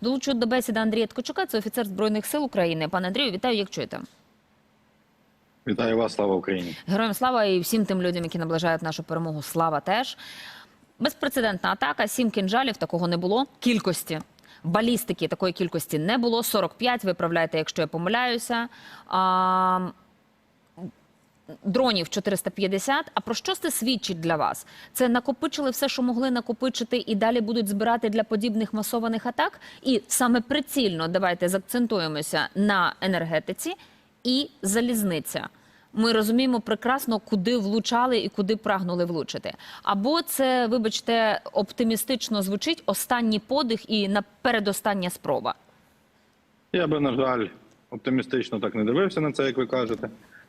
Долучу до бесіди Андрія Ткачука, це офіцер збройних сил України. Пане Андрію, вітаю, як чуєте. Вітаю вас, слава Україні. Героям слава і всім тим людям, які наближають нашу перемогу. Слава теж. Безпрецедентна атака. Сім кінжалів такого не було. Кількості. Балістики такої кількості не було. 45, виправляйте, якщо я помиляюся. А, дронів 450. А про що це свідчить для вас? Це накопичили все, що могли накопичити, і далі будуть збирати для подібних масованих атак. І саме прицільно давайте закцентуємося на енергетиці і залізниця. Ми розуміємо прекрасно, куди влучали і куди прагнули влучити. Або це, вибачте, оптимістично звучить останній подих і передостання спроба. Я би, на жаль, оптимістично так не дивився на це, як ви кажете.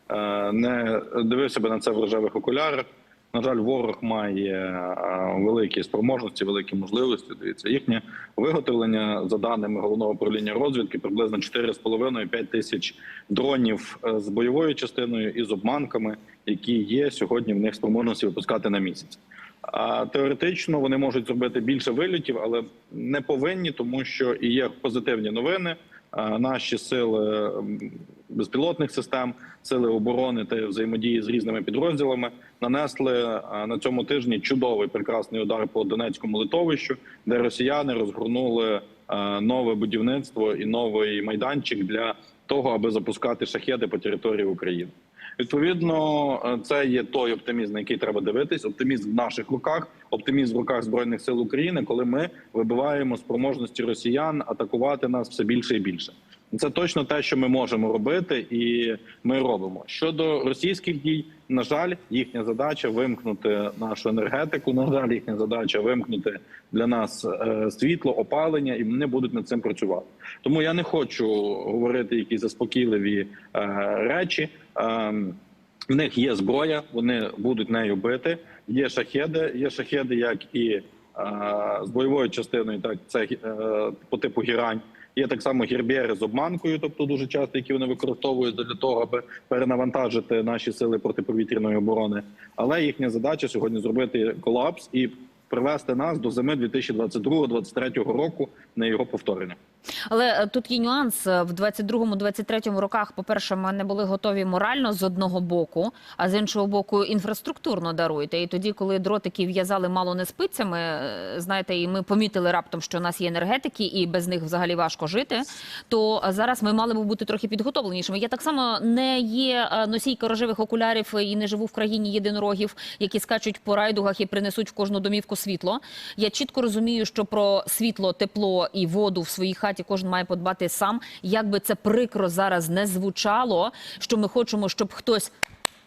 Е, Не дивився би на це в рожевих окулярах. На жаль, ворог має е, великі спроможності, великі можливості. Дивіться, їхнє виготовлення за даними головного управління розвідки приблизно 4,5-5 тисяч дронів е, з бойовою частиною і з обманками, які є сьогодні в них спроможності випускати на місяць. А теоретично вони можуть зробити більше вильотів, але не повинні, тому що і є позитивні новини. Наші сили безпілотних систем, сили оборони та взаємодії з різними підрозділами нанесли на цьому тижні чудовий прекрасний удар по Донецькому литовищу, де росіяни розгорнули нове будівництво і новий майданчик для того, аби запускати шахеди по території України. Відповідно, е, це є той оптимізм, на який треба дивитись. Оптимізм в наших руках, оптимізм в руках збройних сил України, коли ми вибиваємо спроможності росіян атакувати нас все більше і більше. Це точно те, що ми можемо робити, і ми робимо. Щодо російських дій, на жаль, їхня задача вимкнути нашу енергетику. На жаль, їхня задача вимкнути для нас е, світло, опалення, і вони будуть над цим працювати. Тому я не хочу говорити якісь заспокійливі е, речі. Ем, в них є зброя, вони будуть нею бити. Є шахеди, є шахеди, як і е, з бойовою частиною, так це по типу гірань. Є так само гірбєри з обманкою, тобто дуже часто, які вони використовують для того, аби перенавантажити наші сили протиповітряної оборони. Але їхня задача сьогодні зробити колапс і привести нас до зими 2022-2023 року на його повторення. Але е, тут є нюанс Е, в 22-23 роках. По перше, ми не були готові морально з одного боку, а з іншого боку, інфраструктурно даруєте. І тоді, коли дротики в'язали мало не спицями, е, знаєте, і ми помітили раптом, що у нас є енергетики, і без них взагалі важко жити. То зараз ми мали б бути трохи підготовленішими. Я так само не є носійка рожевих окулярів і не живу в країні єдинорогів, які скачуть по райдугах і принесуть в кожну домівку світло. Я чітко розумію, що про світло, тепло і воду в своїй хаті кожен має подбати сам. Як би це прикро зараз не звучало, що ми хочемо, щоб хтось.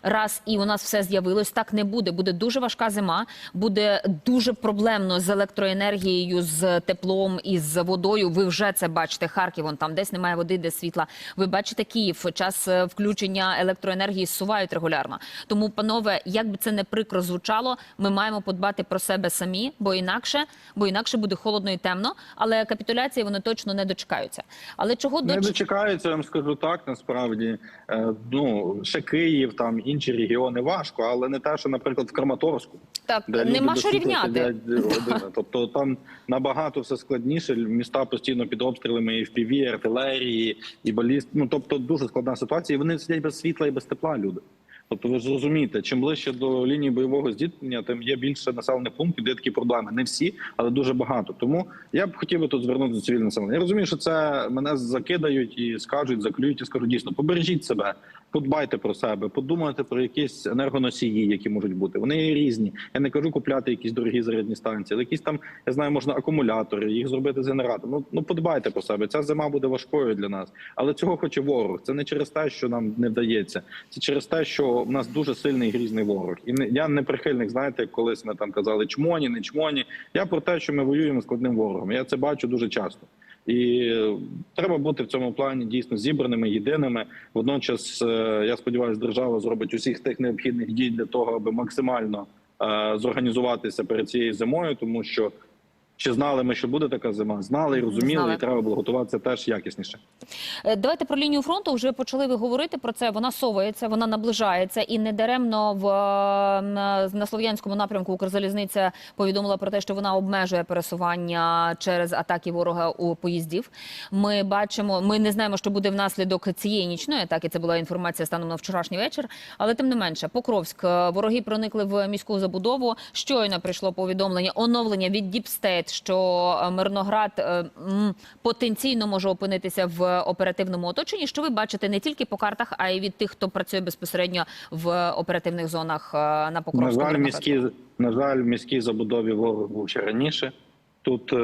Раз і у нас все з'явилось, так не буде. Буде дуже важка зима, буде дуже проблемно з електроенергією, з теплом і з водою. Ви вже це бачите. Харків, вон там десь немає води, де світла. Ви бачите Київ. Час е, включення електроенергії зсувають регулярно. Тому, панове, як би це не прикро звучало, ми маємо подбати про себе самі, бо інакше, бо інакше буде холодно і темно. Але капітуляції вони точно не дочекаються. Але чого Не доч... дочекаються, я вам скажу так. Насправді, Е, ну ще Київ, там інші регіони важко, але не те, що, наприклад, в Краматорську, так де нема що рівняти. Тобто там набагато все складніше. Міста постійно під обстрілами і в артилерії, і баліст. Ну тобто дуже складна ситуація. І вони сидять без світла і без тепла. Люди. Тобто, ви ж розумієте, чим ближче до лінії бойового зіткнення, тим є більше населених пунктів, де такі проблеми. Не всі, але дуже багато. Тому я б хотів би тут звернути до цивільне населення. Я розумію, що це мене закидають і скажуть, заклюють і скажуть дійсно, побережіть себе, подбайте про себе, подумайте про якісь енергоносії, які можуть бути. Вони є різні. Я не кажу купляти якісь дорогі зарядні станції, але якісь там я знаю, можна акумулятори, їх зробити з генератором. Ну ну подбайте про себе. Ця зима буде важкою для нас, але цього хоче ворог. Це не через те, що нам не вдається. Це через те, що в нас дуже сильний грізний ворог. І не я не прихильник. Знаєте, як колись ми там казали чмоні, не чмоні. Я про те, що ми воюємо з складним ворогом. Я це бачу дуже часто. І е, треба бути в цьому плані дійсно зібраними, єдиними. Водночас, е, я сподіваюся, держава зробить усіх тих необхідних дій для того, аби максимально е, зорганізуватися перед цією зимою, тому що Чи знали ми, що буде така зима? Знали і розуміли, Знали. і треба було готуватися теж якісніше. Е, Давайте про лінію фронту вже почали ви говорити про це. Вона совається, вона наближається, і недаремно в е, на, на слов'янському напрямку Укрзалізниця повідомила про те, що вона обмежує пересування через атаки ворога у поїздів. Ми бачимо, ми не знаємо, що буде внаслідок цієї нічної атаки. Це була інформація станом на вчорашній вечір. Але тим не менше, Покровськ е, вороги проникли в міську забудову. Щойно прийшло повідомлення оновлення від Діпстейт, що е, Мирноград е, потенційно може опинитися в оперативному оточенні. Що ви бачите не тільки по картах, а й від тих, хто працює безпосередньо в оперативних зонах на на На жаль, міські на жаль, міські міській забудові ворог був ще раніше. Тут е,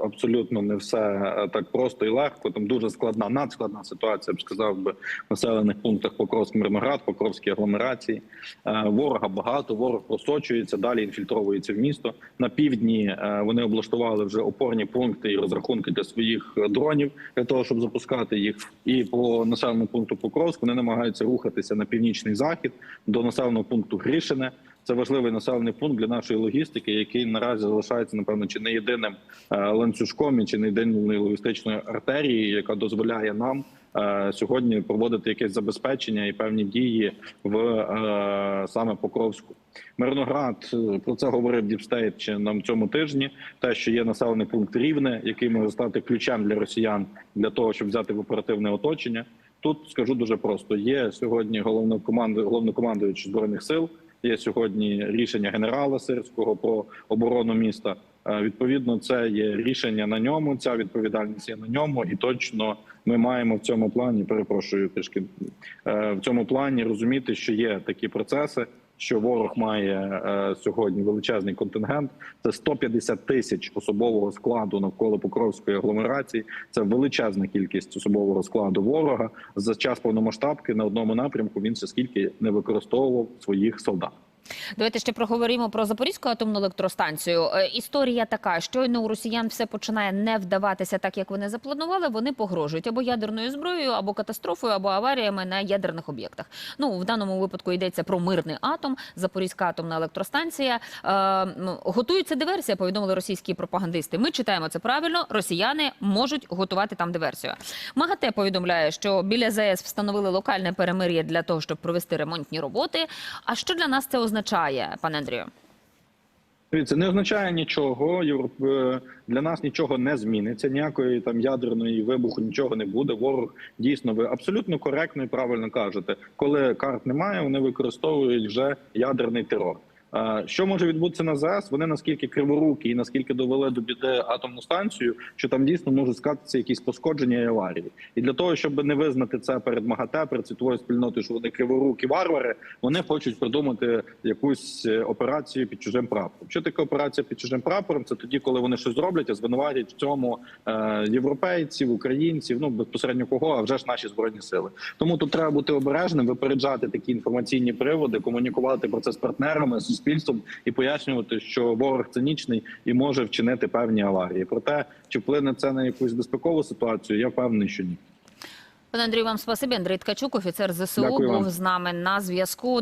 абсолютно не все е, так просто і легко. Там дуже складна, надскладна ситуація. Я б сказав би в населених пунктах Покровськ, Мирноград, Покровській агломерації. Е, ворога багато, ворог просочується, далі інфільтровується в місто. На півдні вони облаштували вже опорні пункти і розрахунки для своїх дронів для того, щоб запускати їх. І по населеному пункту Покровськ вони намагаються рухатися на північний захід до населеного пункту Грішине. Це важливий населений пункт для нашої логістики, який наразі залишається напевно чи не єдиним е, ланцюжком чи не єдиною логістичною артерією, яка дозволяє нам е, сьогодні проводити якесь забезпечення і певні дії в е, саме Покровську. Мирноград про це говорив Діпстейт ще на цьому тижні. Те, що є населений пункт Рівне, який може стати ключем для росіян для того, щоб взяти в оперативне оточення. Тут скажу дуже просто: є сьогодні головнокоманду, головнокомандуючий збройних сил. Є сьогодні рішення генерала Сирського про оборону міста. Е, Відповідно, це є рішення на ньому. Ця відповідальність є на ньому, і точно ми маємо в цьому плані. Перепрошую трішки е, в цьому плані розуміти, що є такі процеси. Що ворог має е, сьогодні величезний контингент. Це 150 тисяч особового складу навколо Покровської агломерації. Це величезна кількість особового складу ворога. За час повномасштабки на одному напрямку він ще скільки не використовував своїх солдат. Давайте ще проговоримо про Запорізьку атомну електростанцію. Е, Історія така: щойно у росіян все починає не вдаватися так, як вони запланували. Вони погрожують або ядерною зброєю, або катастрофою, або аваріями на ядерних об'єктах. Ну в даному випадку йдеться про мирний атом. Запорізька атомна електростанція. Е, готується диверсія. Повідомили російські пропагандисти. Ми читаємо це правильно. Росіяни можуть готувати там диверсію. МАГАТЕ повідомляє, що біля ЗАЕС встановили локальне перемир'я для того, щоб провести ремонтні роботи. А що для нас це означає, пане Андрію? Це не означає нічого. Європ... е, Для нас нічого не зміниться. Ніякої там ядерної вибуху нічого не буде. Ворог дійсно ви абсолютно коректно і правильно кажете. Коли карт немає, вони використовують вже ядерний терор. Що може відбутися на ЗАЕС? Вони наскільки криворукі і наскільки довели до біди атомну станцію, що там дійсно можуть скатися якісь пошкодження і аварії. І для того, щоб не визнати це перед МАГАТЕ, перед світовою спільнотою, що вони криворукі варвари, вони хочуть придумати якусь е, операцію під чужим прапором. Що таке операція під чужим прапором? Це тоді, коли вони щось зроблять, а звинуватять в цьому е, європейців, українців, ну безпосередньо кого, а вже ж наші збройні сили. Тому тут треба бути обережним, випереджати такі інформаційні приводи, комунікувати про це з партнерами, суспільством і пояснювати, що ворог цинічний і може вчинити певні аварії. Проте чи вплине це на якусь безпекову ситуацію? Я впевнений, що ні. Пане Андрію, вам спасибі. Андрій Ткачук, офіцер ЗСУ, був з нами на зв'язку.